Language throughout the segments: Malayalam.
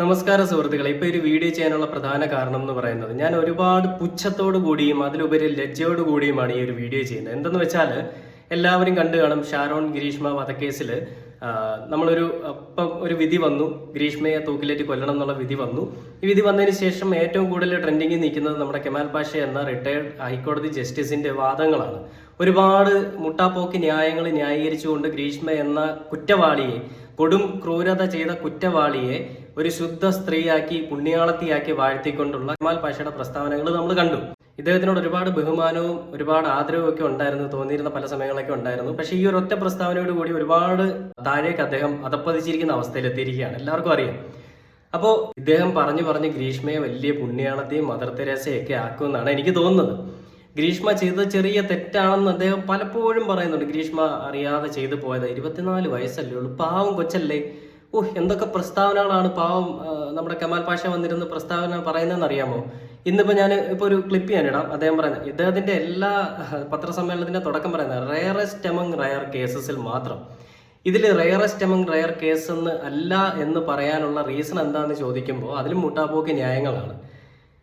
നമസ്കാരം സുഹൃത്തുക്കളെ. ഇപ്പൊ ഒരു വീഡിയോ ചെയ്യാനുള്ള പ്രധാന കാരണം എന്ന് പറയുന്നത് ഞാൻ ഒരുപാട് പുച്ഛത്തോടു കൂടിയും അതിലുപരി ലജ്ജയോടു കൂടിയുമാണ് ഈ ഒരു വീഡിയോ ചെയ്യുന്നത്. എന്തെന്ന് വെച്ചാൽ എല്ലാവരും കണ്ടു കാണും ഷാരോൺ ഗിരീഷ്മ വധക്കേസിൽ നമ്മളൊരു ഇപ്പം ഒരു വിധി വന്നു. ഗ്രീഷ്മയെ തൂക്കിലേറ്റ് കൊല്ലണം എന്നുള്ള വിധി വന്നു. ഈ വിധി വന്നതിന് ശേഷം ഏറ്റവും കൂടുതൽ ട്രെൻഡിങ്ങിൽ നിൽക്കുന്നത് നമ്മുടെ കെമാൽ പാഷ എന്ന റിട്ടയർഡ് ഹൈക്കോടതി ജസ്റ്റിസിന്റെ വാദങ്ങളാണ്. ഒരുപാട് മുട്ടാപ്പോക്ക് ന്യായങ്ങൾ ന്യായീകരിച്ചുകൊണ്ട് ഗ്രീഷ്മ എന്ന കുറ്റവാളിയെ കൊടും ക്രൂരത ചെയ്ത കുറ്റവാളിയെ ഒരു ശുദ്ധ സ്ത്രീയാക്കി പുണ്യാളത്തിയാക്കി വാഴ്ത്തിക്കൊണ്ടുള്ള കമാൽ പാഷയുടെ പ്രസ്താവനകൾ നമ്മൾ കണ്ടു. ഇദ്ദേഹത്തിനോട് ഒരുപാട് ബഹുമാനവും ഒരുപാട് ആദരവും ഒക്കെ ഉണ്ടായിരുന്നു തോന്നിയിരുന്ന പല സമയങ്ങളൊക്കെ ഉണ്ടായിരുന്നു. പക്ഷെ ഈ ഒരു ഒറ്റ പ്രസ്താവനയോട് കൂടി ഒരുപാട് താഴേക്ക് അദ്ദേഹം അതപ്പതിച്ചിരിക്കുന്ന അവസ്ഥയിലെത്തിയിരിക്കുകയാണ്. എല്ലാവർക്കും അറിയാം. അപ്പോൾ ഇദ്ദേഹം പറഞ്ഞു പറഞ്ഞ് ഗ്രീഷ്മയെ വലിയ പുണ്യാളത്തെയും മദർ തെരേസയൊക്കെ ആക്കുമെന്നാണ് എനിക്ക് തോന്നുന്നത്. ഗ്രീഷ്മ ചെയ്ത ചെറിയ തെറ്റാണെന്ന് അദ്ദേഹം പലപ്പോഴും പറയുന്നുണ്ട്. ഗ്രീഷ്മ അറിയാതെ ചെയ്തു പോയത് ഇരുപത്തിനാല് വയസ്സല്ലേ ഉള്ളൂ. പാവം കൊച്ചല്ലേ. ഓഹ് എന്തൊക്കെ പ്രസ്താവനകളാണ് പാവം നമ്മുടെ കമാൽ പാഷ വന്നിരുന്ന് പ്രസ്താവന പറയുന്നതെന്ന് അറിയാമോ ഇന്നിപ്പോ ഞാൻ ഇപ്പൊ ഒരു ക്ലിപ്പ് ഞാൻ ഇടാം. അദ്ദേഹം പറയുന്നത് ഇദ്ദേഹത്തിന്റെ എല്ലാ പത്രസമ്മേളനത്തിന്റെ തുടക്കം പറയുന്നത് റയറസ്റ്റ് എമംഗ് റയർ കേസസിൽ മാത്രം. ഇതിൽ റയറസ്റ്റ് എമംഗ് റയർ കേസ് എന്ന് അല്ല എന്ന് പറയാനുള്ള റീസൺ എന്താണെന്ന് ചോദിക്കുമ്പോൾ അതിലും മുട്ടാപ്പോക്ക് ന്യായങ്ങളാണ്.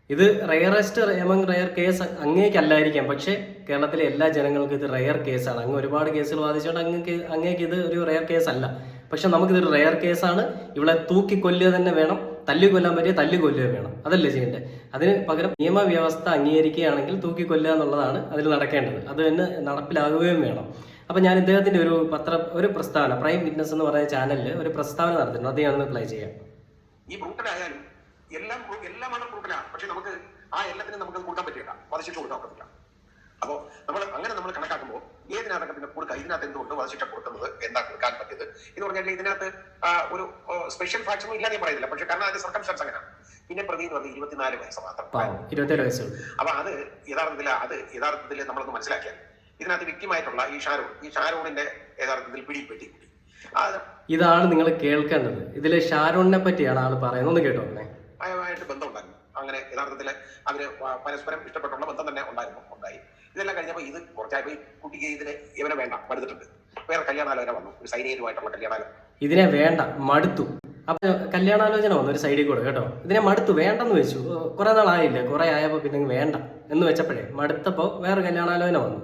ഇത് റയറസ്റ്റ് എമംഗ് റയർ കേസ് അങ്ങേക്കല്ലായിരിക്കാം. പക്ഷേ കേരളത്തിലെ എല്ലാ ജനങ്ങൾക്കും ഇത് റയർ കേസാണ് അങ്ങ് ഒരുപാട് കേസുകൾ വാദിച്ചുകൊണ്ട് അങ്ങേക്ക് അങ്ങേക്ക് ഇത് ഒരു റയർ കേസ് അല്ല. പക്ഷെ നമുക്കിതൊരു റയർ കേസാണ് ഇവിടെ തൂക്കി കൊല്ലുക തന്നെ വേണം. തല്ലി കൊല്ലാൻ പറ്റിയ തല്ലി കൊല്ലുക വേണം. അതല്ലേ ചെയ്യേണ്ടത്? അതിന് പകരം നിയമവ്യവസ്ഥ അംഗീകരിക്കുകയാണെങ്കിൽ തൂക്കി കൊല്ലുക എന്നുള്ളതാണ് അതിൽ നടക്കേണ്ടത്. അത് തന്നെ നടപ്പിലാകുകയും വേണം. അപ്പൊ ഞാൻ ഇദ്ദേഹത്തിന്റെ ഒരു പത്ര ഒരു പ്രസ്താവന പ്രൈം വിറ്റ്നസ് എന്ന് പറയുന്ന ചാനലിൽ ഒരു പ്രസ്താവന നടത്തിയിട്ടുണ്ട്. അത് ഞാൻ പ്ലേ ചെയ്യാം. ഈ എല്ലാം ബ്രൂ- എല്ലാമാണ് ബ്രൂട്ടലാണ് പക്ഷെ നമുക്ക് ആ എല്ലാത്തിനും നമുക്ക് കൂട്ടാൻ കൊടുക്കാൻ പറ്റില്ല. വധശിക്ഷ കൊടുക്കാൻ പറ്റില്ല അപ്പോൾ നമ്മൾ അങ്ങനെ നമ്മൾ കണക്കാക്കുമ്പോൾ ഏതിനകത്തൊക്കെ പിന്നെ കൊടുക്കുക ഇതിനകത്ത് എന്തുകൊണ്ട് വധശിക്ഷ കൊടുക്കുന്നത് എന്താ കൊടുക്കാൻ പറ്റിയത്? എന്ന് പറഞ്ഞാൽ ഇതിനകത്ത് ഒരു സ്പെഷ്യൽ ഫാക്ടർ ഒന്നും ഇല്ലാതെ പറയുന്നില്ല. പക്ഷെ കാരണം അതിന്റെ സർക്കംസ്റ്റൻസ് അങ്ങനെയാണ്. പിന്നെ പ്രതി എന്ന് പറഞ്ഞാൽ ഇരുപത്തിനാല് വയസ്സ് മാത്രം. അപ്പൊ അത് യഥാർത്ഥത്തിൽ അത് യഥാർത്ഥത്തിൽ നമ്മളൊന്ന് മനസ്സിലാക്കിയാൽ ഇതിനകത്ത് വ്യക്തിമായിട്ടുള്ള ഈ ഷാരൂൺ ഈ ഷാരൂണിന്റെ യഥാർത്ഥത്തിൽ പിടിപ്പെട്ടി ഇതാണ് നിങ്ങൾ കേൾക്കേണ്ടത്. ഇതിലെ ഷാരൂണിനെ പറ്റിയാണ് ആൾ പറയുന്നത്. ഒന്ന് കേട്ടോ അങ്ങനെ ബന്ധം ഉണ്ടായിരുന്നു അങ്ങനെ യഥാർത്ഥത്തിൽ അവർ പരസ്പരം ഇഷ്ടപ്പെട്ടുള്ള ബന്ധം തന്നെ ഉണ്ടായിരുന്നു ഉണ്ടായി. ഇതെല്ലാം കഴിഞ്ഞപ്പോൾ ഇത് കുറച്ചായി ഈ കുട്ടിക്ക് ഇതിന് ഇവനെ വേണ്ട മടുത്തിട്ടുണ്ട്. വേറെ കല്യാണാലോചന വന്നു ഒരു സൈനികരുമായിട്ടുള്ള കല്യാണാലോ ഇതിനെ വേണ്ട മടുത്തു. അപ്പൊ കല്യാണാലോചന വന്നു ഒരു സൈഡിൽ കൂടെ കേട്ടോ? ഇതിനെ മടുത്തു വേണ്ടെന്ന് വെച്ചു. കുറെ നാളായില്ലേ കുറെ ആയപ്പോ പിന്നെ വേണ്ട എന്ന് വെച്ചപ്പോഴേ മടുത്തപ്പോ വേറെ കല്യാണാലോചന വന്നു.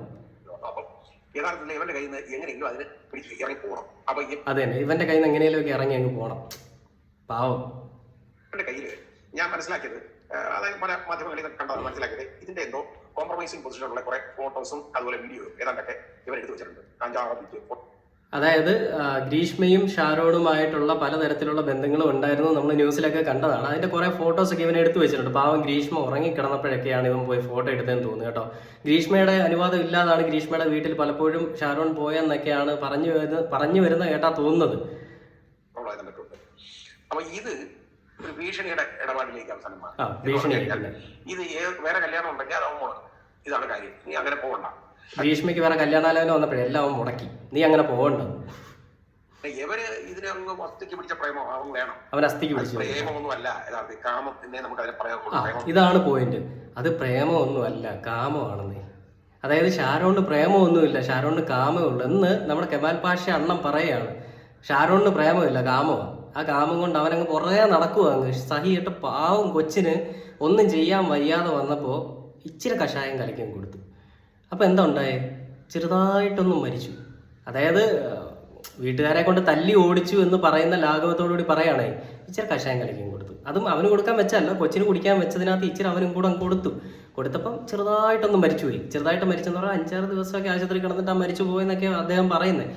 യഥാർത്ഥത്തിൽ ഇവന്റെ കയ്യിൽ നിന്ന് എങ്ങനെയെങ്കിലും അതിന് പിടിച്ച് ഇറങ്ങി പോകണം അപ്പൊ അതെ ഇവന്റെ കയ്യിൽ നിന്ന് എങ്ങനെയെങ്കിലും ഇറങ്ങി അങ്ങ് പോകണം പാവം. ഞാൻ മനസ്സിലാക്കിയത്. അതായത് പല മാധ്യമങ്ങളിൽ കണ്ടത് മനസ്സിലാക്കിയത്. ഇതിന്റെ എന്തോ കോംപ്രമൈസിംഗ് പൊസിഷനിലുള്ള കുറെ ഫോട്ടോസും അതുപോലെ വീഡിയോയും ഏതാണ്ടൊക്കെ ഇവർ എടുത്തു വെച്ചിട്ടുണ്ട്. കഞ്ചാവ് വീഡിയോ അതായത് ഗ്രീഷ്മയും ഷാരോണുമായിട്ടുള്ള പലതരത്തിലുള്ള ബന്ധങ്ങളും ഉണ്ടായിരുന്നു നമ്മൾ ന്യൂസിലൊക്കെ കണ്ടതാണ്. അതിന്റെ കുറെ ഫോട്ടോസ് ഒക്കെ ഇവൻ എടുത്തു വെച്ചിട്ടുണ്ട്. പാവം ഗ്രീഷ്മ ഉറങ്ങിക്കിടന്നപ്പോഴൊക്കെയാണ് ഇവൻ പോയി ഫോട്ടോ എടുത്തതെന്ന് തോന്നുന്നു കേട്ടോ. ഗ്രീഷ്മയുടെ അനുവാദം ഇല്ലാതാണ് ഗ്രീഷ്മയുടെ വീട്ടിൽ പലപ്പോഴും ഷാരോൺ പോയെന്നൊക്കെയാണ് പറഞ്ഞു പറഞ്ഞു വരുന്ന കേട്ടാ തോന്നുന്നത്. അപ്പൊ ഇത് ഒരു ഭീഷണിയുടെ ഇടപാടിലേക്ക് അവസാനം മാറി. ഇത് വേറെ കല്യാണം ഉണ്ടെങ്കിൽ അത് മുടക്കും ഇതാണ് കാര്യം. നീ അങ്ങനെ പോകണ്ട ഭീഷ്മയ്ക്ക് വേറെ കല്യാണാലോചന വന്നപ്പോഴേ എല്ലാം മുടക്കി. നീ അങ്ങനെ പോകണ്ട ഇവർ ഇതിനെ അങ്ങ് വസ്തുക്ക് പിടിച്ച പ്രേമം അവൻ വേണം. അവൻ അസ്ഥിക്ക് പിടിച്ച പ്രേമമൊന്നുമല്ല. യഥാർത്ഥത്തിൽ കാമം നമുക്ക് അതിനെ പറയാൻ ഇതാണ് പോയിന്റ് അത് പ്രേമമൊന്നുമല്ല കാമമാണെന്നേ. അതായത് ഷാരോണിന് പ്രേമമൊന്നുമില്ല ഷാരോണിന് കാമേ ഉള്ളൂ എന്ന് നമ്മുടെ കെമാൽ പാഷ അണ്ണം പറയുകയാണ്. ഷാരോണിന് പ്രേമമില്ല കാമമാണ്. ആ കാമം കൊണ്ട് അവനങ്ങ് പുറകെ നടക്കുക സഹിയിട്ട് പാവം കൊച്ചിന് ഒന്നും ചെയ്യാൻ വയ്യാതെ വന്നപ്പോൾ ഇച്ചിരി കഷായം കലക്കാൻ കൊടുത്തു. അപ്പോൾ എന്താ ഉണ്ടായേ? ചെറുതായിട്ടൊന്നും മരിച്ചു. അതായത് വീട്ടുകാരെ കൊണ്ട് തല്ലി ഓടിച്ചു എന്ന് പറയുന്ന ലാഘവത്തോടുകൂടി പറയുകയാണേ ഇച്ചിരി കഷായം കളിക്കാൻ കൊടുത്തു. അതും അവന് കൊടുക്കാൻ വെച്ചല്ല കൊച്ചിന് കുടിക്കാൻ വെച്ചതിനകത്ത് ഇച്ചിരി അവനും കൂടെ കൊടുത്തു. കൊടുത്തപ്പം ചെറുതായിട്ടൊന്നും മരിച്ചുപോയി. ചെറുതായിട്ട് മരിച്ചെന്ന് പറഞ്ഞാൽ അഞ്ചാറ് ദിവസമൊക്കെ ആശുപത്രി കിടന്നിട്ട് ആ മരിച്ചു പോയെന്നൊക്കെ അദ്ദേഹം പറയുന്നത്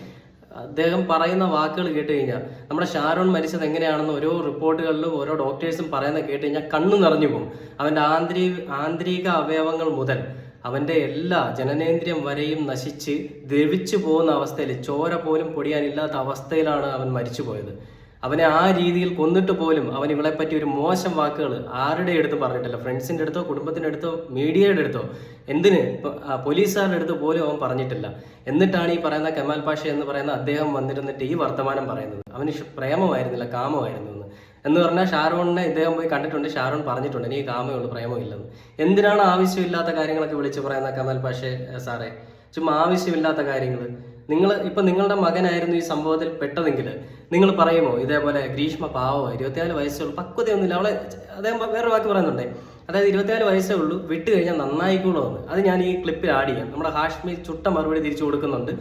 അദ്ദേഹം പറയുന്ന വാക്കുകൾ കേട്ട് കഴിഞ്ഞാൽ നമ്മുടെ ഷാരോൺ മരിച്ചത് എങ്ങനെയാണെന്ന് ഓരോ റിപ്പോർട്ടുകളിലും ഓരോ ഡോക്ടേഴ്സും പറയുന്നത് കേട്ട് കഴിഞ്ഞാൽ കണ്ണു നിറഞ്ഞു പോകും. അവന്റെ ആന്തരിക ആന്തരിക അവയവങ്ങൾ മുതൽ അവന്റെ എല്ലാ ജനനേന്ദ്രിയം വരെയും നശിച്ച് ദ്രവിച്ചു പോകുന്ന അവസ്ഥയിൽ ചോര പോലും പൊടിയാനില്ലാത്ത അവസ്ഥയിലാണ് അവൻ മരിച്ചു പോയത് അവനെ ആ രീതിയിൽ കൊന്നിട്ട് പോലും അവൻ ഇവളെ പറ്റി ഒരു മോശം വാക്കുകൾ ആരുടെ അടുത്തും പറഞ്ഞിട്ടില്ല. ഫ്രണ്ട്സിന്റെ അടുത്തോ കുടുംബത്തിന്റെ അടുത്തോ മീഡിയയുടെ അടുത്തോ എന്തിന് പോലീസുകാരുടെ അടുത്ത് പോലും അവൻ പറഞ്ഞിട്ടില്ല. എന്നിട്ടാണ് ഈ പറയുന്ന കമാൽ പാഷ എന്ന് പറയുന്ന അദ്ദേഹം വന്നിരുന്നിട്ട് ഈ വർത്തമാനം പറയുന്നത്. അവന് പ്രേമമായിരുന്നില്ല കാമമായിരുന്നു എന്ന്. എന്ന് പറഞ്ഞാൽ ഷാരോണിനെ ഇദ്ദേഹം പോയി കണ്ടിട്ടുണ്ട് ഷാരോൺ പറഞ്ഞിട്ടുണ്ട് എനിക്ക് കാമേ ഉള്ളൂ പ്രേമമില്ലെന്ന് എന്തിനാണ് ആവശ്യമില്ലാത്ത കാര്യങ്ങളൊക്കെ വിളിച്ച് പറയുന്ന കമാൽ പാഷ സാറേ? ചുമ്മാ ആവശ്യമില്ലാത്ത കാര്യങ്ങൾ നിങ്ങൾ ഇപ്പൊ നിങ്ങളുടെ മകനായിരുന്നു ഈ സംഭവത്തിൽ പെട്ടതെങ്കിൽ നിങ്ങൾ പറയുമോ ഇതേപോലെ ഗ്രീഷ്മ പാവോ ഇരുപത്തിനാല് വയസ്സുള്ളൂ പക്വതയൊന്നുമില്ല. അവളെ അദ്ദേഹം വേറെ വാക്ക് പറയുന്നുണ്ടേ. അതായത് ഇരുപത്തിനാല് വയസ്സേ ഉള്ളൂ വിട്ടു കഴിഞ്ഞാൽ നന്നായിക്കോളൂ എന്ന് അത് ഞാൻ ഈ ക്ലിപ്പിൽ ആഡ് ചെയ്യാം. നമ്മുടെ ഹാഷ്മി ചുട്ട മറുപടി തിരിച്ചു കൊടുക്കുന്നുണ്ട്.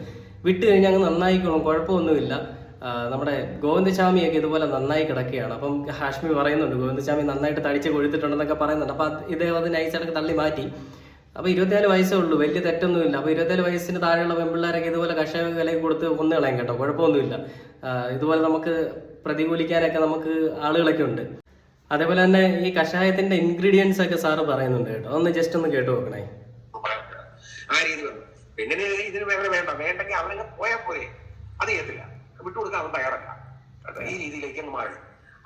വിട്ടു കഴിഞ്ഞാൽ അങ്ങ് നന്നായിക്കോളും കുഴപ്പമൊന്നുമില്ല. നമ്മുടെ ഗോവിന്ദസ്വാമിയൊക്കെ ഇതുപോലെ നന്നായി കിടക്കുകയാണ്. അപ്പം ഹാഷ്മി പറയുന്നുണ്ട് ഗോവിന്ദസ്വാമി നന്നായിട്ട് തടിച്ച് കൊഴുത്തിട്ടുണ്ടെന്നൊക്കെ പറയുന്നുണ്ട്. അപ്പം ഇദ്ദേഹം അത് നൈസായിട്ട് തള്ളി മാറ്റി. അപ്പോൾ ഇരുപത്തിനാല് വയസ്സേ ഉള്ളൂ. വലിയ തെറ്റൊന്നുമില്ല. അപ്പോൾ ഇരുപത്തിനാല് വയസ്സിന് താഴെയുള്ള പെൺപിള്ളേരൊക്കെ ഇതുപോലെ കഷായ വിലയ്ക്ക് കൊടുത്ത് കൊന്നു കളയാം കേട്ടോ. കുഴപ്പമൊന്നുമില്ല. ഇതുപോലെ നമുക്ക് പ്രതികൂലിക്കാനൊക്കെ നമുക്ക് ആളുകളൊക്കെ ഉണ്ട്. അതേപോലെ തന്നെ ഈ കഷായത്തിന്റെ ഇൻഗ്രീഡിയൻസ് ഒക്കെ സാറ് പറയുന്നുണ്ട് കേട്ടോ. ഒന്ന് ജസ്റ്റ് ഒന്ന് കേട്ടു നോക്കണേ. പിന്നെ ഇതിന് വേറെ വേണ്ട. വേണ്ടെങ്കിൽ അവനങ്ങ് പോയാൽ പോരെ. അത് ചെയ്യത്തില്ല. വിട്ടുകൊടുക്കാൻ അവൻ തയ്യാറല്ല. ഈ രീതിയിലേക്ക് അങ്ങ് മാറി.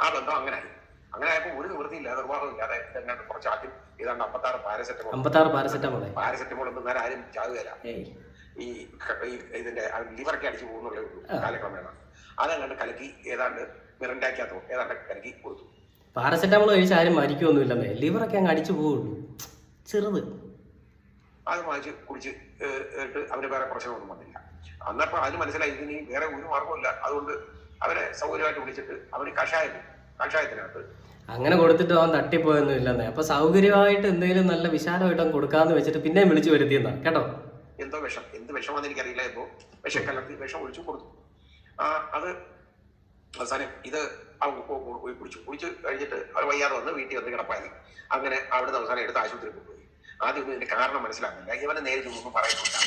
ആ ബന്ധം അങ്ങനെ അങ്ങനെ ആയപ്പോൾ ഒരു നിവൃത്തിയില്ല നിർവാഹം ഇല്ലാതെ എങ്ങാണ്ട് കുറച്ച് ആദ്യം ഏതാണ്ട് അമ്പത്താറ് പാരസെറ്റമോൾ അമ്പത്താറ് പാരസെറ്റമോൾ പാരസെറ്റമോൾ നേരെ ആരും ചാകുകയില്ല ഈ ഇതിന്റെ ലിവറൊക്കെ അടിച്ചു പോകുന്നുള്ള ഒരു കാലക്രമേണ. അതങ്ങാണ്ട് കലക്കി ഏതാണ്ട് മിറണ്ടാക്കിയാത്തോ ഏതാണ്ട് കലക്കി കൊടുത്തു. പാരസെറ്റമോൾ കഴിച്ച് ആരും മരിക്കൊന്നുമില്ലെന്നേ ലിവറൊക്കെ അങ്ങ് അടിച്ചു പോവുള്ളൂ. ചെറുത്. അത് വാങ്ങിച്ച് കുടിച്ച് അവന് വേറെ പ്രശ്നമൊന്നും വന്നില്ല. അന്നപ്പോ അതിന് മനസ്സിലായി ഇതിന് ഇനി വേറെ ഒരു മാർഗമില്ല അതുകൊണ്ട് അവരെ സൗകര്യമായിട്ട് വിളിച്ചിട്ട് അവന് കഷായം കഷായത്തിനകത്ത് അങ്ങനെ കൊടുത്തിട്ട് അവൻ തട്ടിപ്പോയൊന്നും ഇല്ലെന്നേ അപ്പൊ സൗകര്യമായിട്ട് എന്തെങ്കിലും നല്ല വിശാലമായിട്ട് അവൻ കൊടുക്കാന്ന് വെച്ചിട്ട് പിന്നെയും വിളിച്ചു വരുത്തിയെന്നാ. കേട്ടോ? എന്തോ വിഷം എന്ത് വിഷമാണെന്ന് എനിക്കറിയില്ല ഇപ്പോ വിഷം കലർത്തി വിഷം ഒഴിച്ചു കൊടുത്തു. ആ അത് അവസാനം ഇത് കുടിച്ചു. കുടിച്ച് കഴിഞ്ഞിട്ട് അവർ വയ്യാതെ വന്ന് വീട്ടിൽ വന്ന് കിടപ്പായി. അങ്ങനെ അവിടുന്ന് അവസാനം എടുത്ത് ആശുപത്രിയിൽ കൊണ്ടുപോയി. ആദ്യം ഒന്നും ഇതിന്റെ കാരണം മനസ്സിലാക്കില്ല ഇവനെ നേരിട്ട് ഒന്നും പറയുന്നില്ല.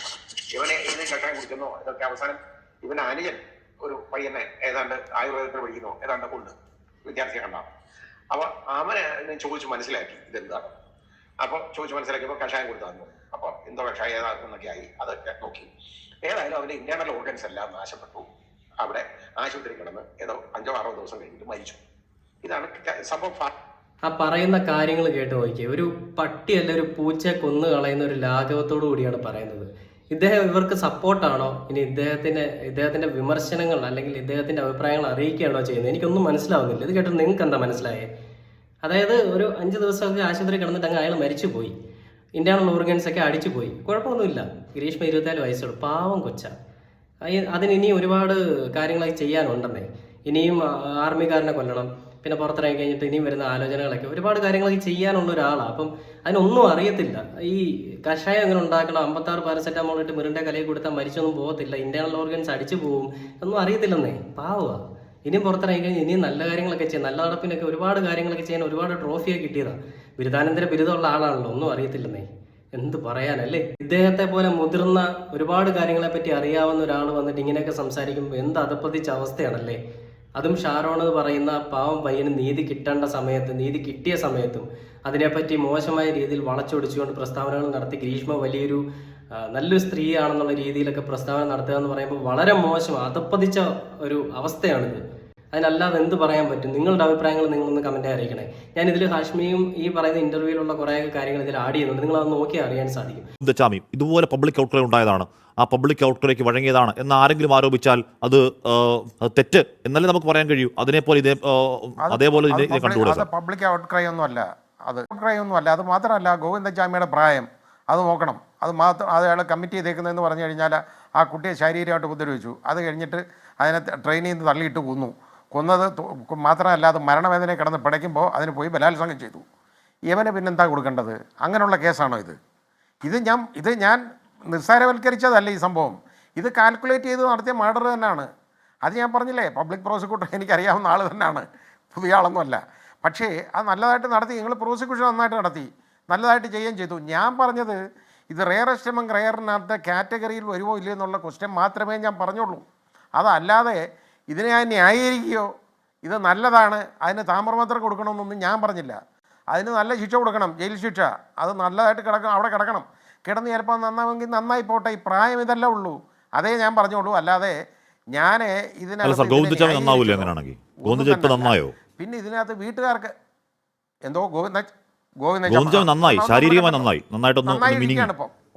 ഇവനെ ഇത് കെട്ടാൻ കുടിക്കുന്നോ ഇതൊക്കെ അവസാനം ഇവന്റെ അനുജൻ ഒരു പയ്യനെ ഏതാണ്ട് ആയുർവേദത്തിന് പഠിക്കുന്നോ ഏതാണ്ട് ഉണ്ട് വിദ്യാർത്ഥിയെ കണ്ടാ അപ്പൊ അവനെ ചോദിച്ചു മനസ്സിലാക്കി ഇതെന്താണ് അപ്പൊ ചോദിച്ചു മനസ്സിലാക്കിയപ്പോ കഷായം കൊടുത്താന്നു അപ്പൊ എന്തോ കഷായം ഏതാക്കുന്നൊക്കെ ആയി. അതൊക്കെ നോക്കി. ഏതായാലും അവന്റെ ഇന്റേണൽ ഓർഗൻസ് എല്ലാം നാശപ്പെട്ടു. അവിടെ ആശുപത്രി കിടന്ന് ഏതോ അഞ്ചോ ആറോ ദിവസം കഴിഞ്ഞിട്ട് മരിച്ചു. ഇതാണ് സംഭവം ആ പറയുന്ന കാര്യങ്ങൾ കേട്ട് നോക്കിയേ. ഒരു പട്ടിയല്ല ഒരു പൂച്ചയെ കൊന്നു കളയുന്ന ഒരു ലാഘവത്തോടു കൂടിയാണ് പറയുന്നത്. ഇദ്ദേഹം ഇവർക്ക് സപ്പോർട്ടാണോ? ഇനി ഇദ്ദേഹത്തിന്റെ ഇദ്ദേഹത്തിന്റെ വിമർശനങ്ങൾ അല്ലെങ്കിൽ ഇദ്ദേഹത്തിന്റെ അഭിപ്രായങ്ങൾ അറിയിക്കുകയാണോ ചെയ്യുന്നത്? എനിക്കൊന്നും മനസ്സിലാവുന്നില്ല. ഇത് കേട്ടോ നിങ്ങൾക്ക് എന്താ മനസ്സിലായേ? അതായത് ഒരു അഞ്ച് ദിവസമൊക്കെ ആശുപത്രി കിടന്നിട്ട് അങ്ങ് അയാൾ മരിച്ചുപോയി. ഇന്റേണൽ ഓർഗൻസ് ഒക്കെ അടിച്ചുപോയി. കുഴപ്പമൊന്നുമില്ല. ഗ്രീഷ്മ ഇരുപത്തിനാല് വയസ്സുള്ളൂ. പാവം കൊച്ച. അതിന് ഇനിയും ഒരുപാട് കാര്യങ്ങളൊക്കെ ചെയ്യാനുണ്ടെന്നേ. ഇനിയും ആർമിക്കാരനെ കൊല്ലണം. പിന്നെ പുറത്തിറങ്ങി കഴിഞ്ഞിട്ട് ഇനിയും വരുന്ന ആലോചനകളൊക്കെ ഒരുപാട് കാര്യങ്ങളൊക്കെ ചെയ്യാനുള്ള ഒരാളാണ് അപ്പം അതിനൊന്നും അറിയത്തില്ല. ഈ കഷായം എങ്ങനെ ഉണ്ടാക്കണം? അമ്പത്താറ് പാരസെറ്റാമോൾ ഇട്ട് മിറിന്റെ കലയിൽ കൊടുത്താൽ മരിച്ചൊന്നും പോകത്തില്ല. ഇന്റേണൽ ഓർഗൻസ് അടിച്ചു പോവും ഒന്നും അറിയത്തില്ലെന്നേ. പാവുക ഇനിയും പുറത്തിറങ്ങി കഴിഞ്ഞാൽ ഇനിയും നല്ല കാര്യങ്ങളൊക്കെ ചെയ്യാം. നല്ല നടപ്പിനൊക്കെ ഒരുപാട് കാര്യങ്ങളൊക്കെ ചെയ്യാൻ ഒരുപാട് ട്രോഫിയൊക്കെ കിട്ടിയതാണ് ബിരുദാനന്തര ബിരുദമുള്ള ആളാണല്ലോ. ഒന്നും അറിയത്തില്ലെന്നേ. എന്ത് പറയാനല്ലേ? ഇദ്ദേഹത്തെ പോലെ മുതിർന്ന ഒരുപാട് കാര്യങ്ങളെ പറ്റി അറിയാവുന്ന ഒരാൾ വന്നിട്ട് ഇങ്ങനെയൊക്കെ സംസാരിക്കുമ്പോൾ എന്ത് അതപ്പതിച്ച അവസ്ഥയാണല്ലേ? അതും ഷാരോൺ എന്ന് പറയുന്ന പാവം പയ്യന് നീതി കിട്ടേണ്ട സമയത്ത് നീതി കിട്ടിയ സമയത്തും അതിനെപ്പറ്റി മോശമായ രീതിയിൽ വളച്ചൊടിച്ചുകൊണ്ട് പ്രസ്താവനകൾ നടത്തി. ഗ്രീഷ്മ വലിയൊരു നല്ലൊരു സ്ത്രീയാണെന്നുള്ള രീതിയിലൊക്കെ പ്രസ്താവന നടത്തുക എന്ന് പറയുമ്പോൾ വളരെ മോശം അതപ്പതിച്ച ഒരു അവസ്ഥയാണിത്. അതിനല്ലാതെ എന്ത് പറയാൻ പറ്റും? നിങ്ങളുടെ അഭിപ്രായങ്ങൾ നിങ്ങളൊന്ന് കമന്റ് അറിയിക്കണേ. ഞാൻ ഇതിൽ ഹാഷ്മിയും ഈ പറയുന്ന ഇന്റർവ്യൂവിലുള്ള കുറേ കാര്യങ്ങൾ ഇതിൽ ആഡ് ചെയ്യുന്നുണ്ട്. നിങ്ങൾ അത് നോക്കി അറിയാൻ സാധിക്കും. ദച്ചാമി ഇതുപോലെ പബ്ലിക് ഔട്ട്ക്രൈ ഉണ്ടായതാണ്. ആ പബ്ലിക് ഔട്ട്ലേക്ക് വഴങ്ങിയതാണ്. എന്ന് ആരെങ്കിലും ആരോപിച്ചാൽ അത് അത് തെറ്റ് എന്നല്ലേ നമുക്ക് പറയാൻ കഴിയൂ? അതിനെപ്പോലെ ഇതേ അതേപോലെ ഇതിനെ പബ്ലിക് കണ്ടുകൂടെ ഔട്ട്ക്രൈ ഒന്നും അല്ല. അത് ഔട്ട്ക്രൈ ഒന്നും അല്ല. അത് മാത്രമല്ല ഗോവിന്ദചാമിയുടെ പ്രായം അത് നോക്കണം. അത് മാത്രം അത് അയാൾ കമ്മിറ്റ് ചെയ്തേക്കുന്നതെന്ന് പറഞ്ഞു കഴിഞ്ഞാൽ ആ കുട്ടിയെ ശാരീരികമായിട്ട് ഉപദ്രവിച്ചു. അത് കഴിഞ്ഞിട്ട് അതിനെ ട്രെയിനിൽ നിന്ന് തള്ളിയിട്ട് കൊന്നു. കൊന്നത് മാത്രമല്ല അത് മരണവേദനയെ കിടന്ന് പിടയ്ക്കുമ്പോൾ അതിന് പോയി ബലാത്സംഗം ചെയ്തു. ഇവന് പിന്നെന്താ കൊടുക്കേണ്ടത്? അങ്ങനെയുള്ള കേസാണോ ഇത്? ഇത് ഞാൻ ഇത് ഞാൻ നിസ്സാരവൽക്കരിച്ചതല്ല ഈ സംഭവം. ഇത് കാൽക്കുലേറ്റ് ചെയ്ത് നടത്തിയ മർഡർ തന്നെയാണ്. അത് ഞാൻ പറഞ്ഞില്ലേ പബ്ലിക് പ്രോസിക്യൂട്ടർ എനിക്കറിയാവുന്ന ആൾ തന്നെയാണ്. പുതിയ ആളൊന്നുമല്ല. പക്ഷേ അത് നല്ലതായിട്ട് നടത്തി. നിങ്ങൾ പ്രോസിക്യൂഷൻ നന്നായിട്ട് നടത്തി. നല്ലതായിട്ട് ചെയ്യുകയും ചെയ്തു. ഞാൻ പറഞ്ഞത് ഇത് റെയറസ്റ്റ് എമംഗ് റെയറിനകത്ത് കാറ്റഗറിയിൽ വരുമോ ഇല്ലയോ എന്നുള്ള ക്വസ്റ്റ്യൻ മാത്രമേ ഞാൻ പറഞ്ഞുള്ളൂ. അതല്ലാതെ ഇതിനെ ഞാൻ ന്യായീകരിക്കുകയോ ഇത് നല്ലതാണ് അതിന് താമ്രമാത്രം കൊടുക്കണമെന്നൊന്നും ഞാൻ പറഞ്ഞില്ല. അതിന് നല്ല ശിക്ഷ കൊടുക്കണം ജയിൽ ശിക്ഷ. അത് നല്ലതായിട്ട് കിടക്കണം അവിടെ കിടക്കണം. കിടന്ന് ചിലപ്പോൾ നന്നാവെങ്കിൽ നന്നായി പോട്ടെ ഈ പ്രായം ഇതല്ല ഉള്ളൂ. അതേ ഞാൻ പറഞ്ഞോളൂ. അല്ലാതെ ഞാൻ ഇതിനകത്ത് പിന്നെ ഇതിനകത്ത് വീട്ടുകാർക്ക് എന്തോ ഗോവിന്ദ ഗോവിന്ദ നന്നായി ശാരീരികമായി നന്നായി. നന്നായിട്ടൊന്ന്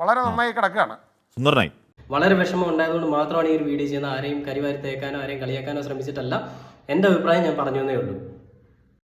വളരെ നന്നായി കിടക്കുകയാണ്. സുന്ദരനായി. വളരെ വിഷമം ഉണ്ടായതുകൊണ്ട് മാത്രമാണ് ഈ ഒരു വീഡിയോ ചെയ്യുന്നത്. ആരെയും കരിവാരി തേക്കാനോ ആരെയും കളിയാക്കാനോ ശ്രമിച്ചിട്ടല്ല. എന്റെ അഭിപ്രായം ഞാൻ പറഞ്ഞു എന്നേ ഉള്ളൂ.